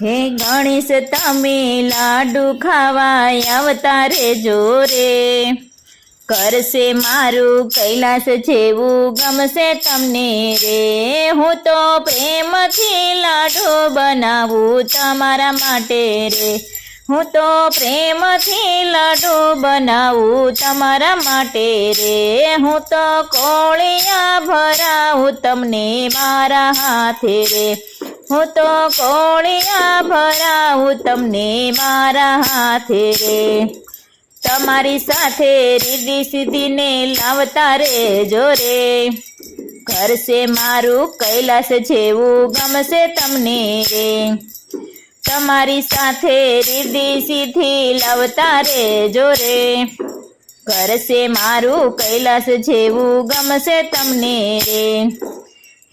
હે ગણેશ, તમે લાડુ ખાવા આવતા રે જોરે. કરશે મારું કૈલાસ જેવું ગમશે તમને રે. હું તો પ્રેમથી લાડુ બનાવું તમારા માટે રે. હું તો પ્રેમથી લાડુ બનાવું તમારા માટે રે. હું તો કોળિયા ભરાવું તમને મારા હાથે રે. હું તો કોળિયા ભરાવું તમને મારા હાથે. રે તમારી સાથે રીડી સીધીને લાવતા રે જો રે. કરશે મારું કૈલાસ જેવું ગમશે તમને રે. તમારી સાથે રીડી સીધી લાવતા રે જો રે. કરશે મારું કૈલાસ જેવું ગમશે તમને રે.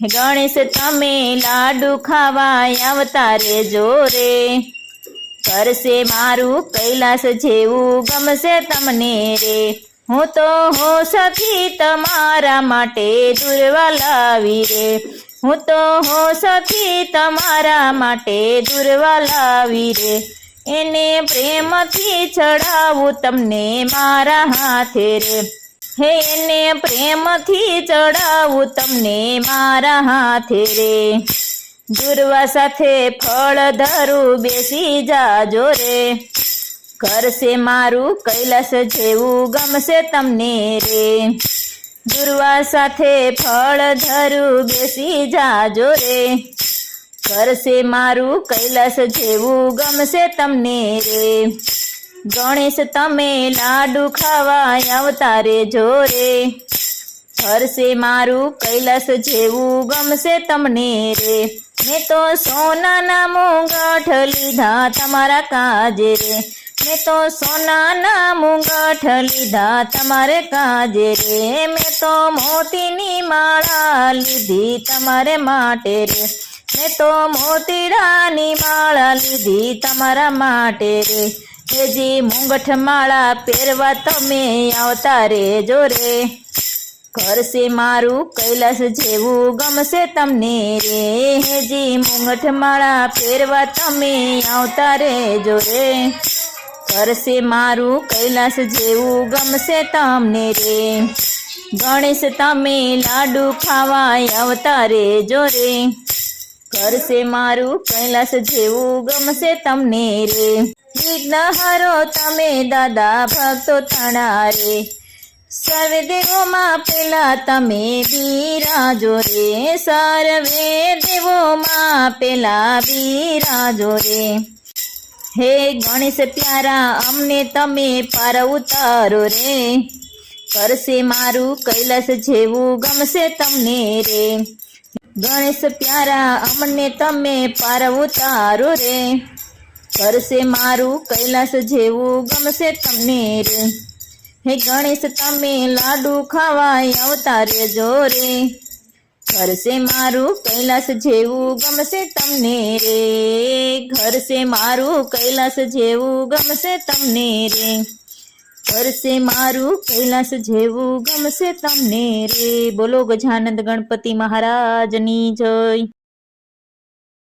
ગણેશ, તમે લાડુ ખાવા આવતા રે જોરે. કરશે મારું કૈલાસ જેવું ગમશે તમને રે. હું તો હો સખી તમારા માટે દુર્વા લાવી રે. હું તો હો સખી તમારા માટે દુર્વા લાવી રે. એને પ્રેમથી ચડાવું તમને મારા હાથે રે. હે એને પ્રેમથી ચડાવું તમને મારા હાથે રે. દુર્વા સાથે ફળ ધરું બેસી જાજો રે. કરશે મારું કૈલાસ જેવું ગમશે તમને રે. દુર્વા સાથે ફળ ધરું બેસી જાજો રે. કરશે મારું કૈલાસ જેવું ગમશે તમને રે. ગણેશ, તમે લાડુ ખાવા આવતા રે જોરે. હરશે મારું કૈલાસ જેવું ગમશે તમને રે. મેં તો સોનાના મુંગઠ લીધા તમારા કાજે રે. મેં તો સોનાના મુંગઠ લીધા તમારે કાજે રે. મેં તો મોતીની માળા લીધી તમારે માટે રે. મેં તો મોતીડાની માળા લીધી તમારા માટે રે. હેજી મુંગઠ માળા પહેરવા તમે આવતા રે. જોરે કરશે મારું કૈલાસ જેવું ગમશે તમને રે. હેજી મુંગઠ માળા પહેરવા તમે આવતા રે. જોરે કરશે મારું કૈલાસ જેવું ગમશે તમને રે. ગણેશ, તમે લાડુ ખાવા આવતા રે. જોરે કરશે મારું કૈલાસ જેવું ગમશે તમને રે. વિઘ્ન હરો તમે દાદા ભક્તો તણા રે. સર્વે દેવોમાં પેલા તમે બિરાજો રે. સર્વે દેવોમાં પેલા બિરાજો રે. હે ગણેશ પ્યારા, અમને તમે પાર ઉતારો રે. કરશે મારું કૈલાસ જેવું ગમશે તમને રે. ગણેશ પ્યારા, અમને તમે પાર ઉતારો રે. કરશે મારું કૈલાસ જેવું ગમશે તમને રે. હે ગણેશ, તમે લાડુ ખાવા આવતા રેજો રે ઘરશે મારું કૈલાસ જેવું ગમશે તમને રે. ઘરશે મારું કૈલાસ જેવું ગમશે તમને રે. કરશે મારું કૈલાસ જેવું ગમશે તમને રે. બોલો ગજાનંદ ગણપતિ મહારાજની જય.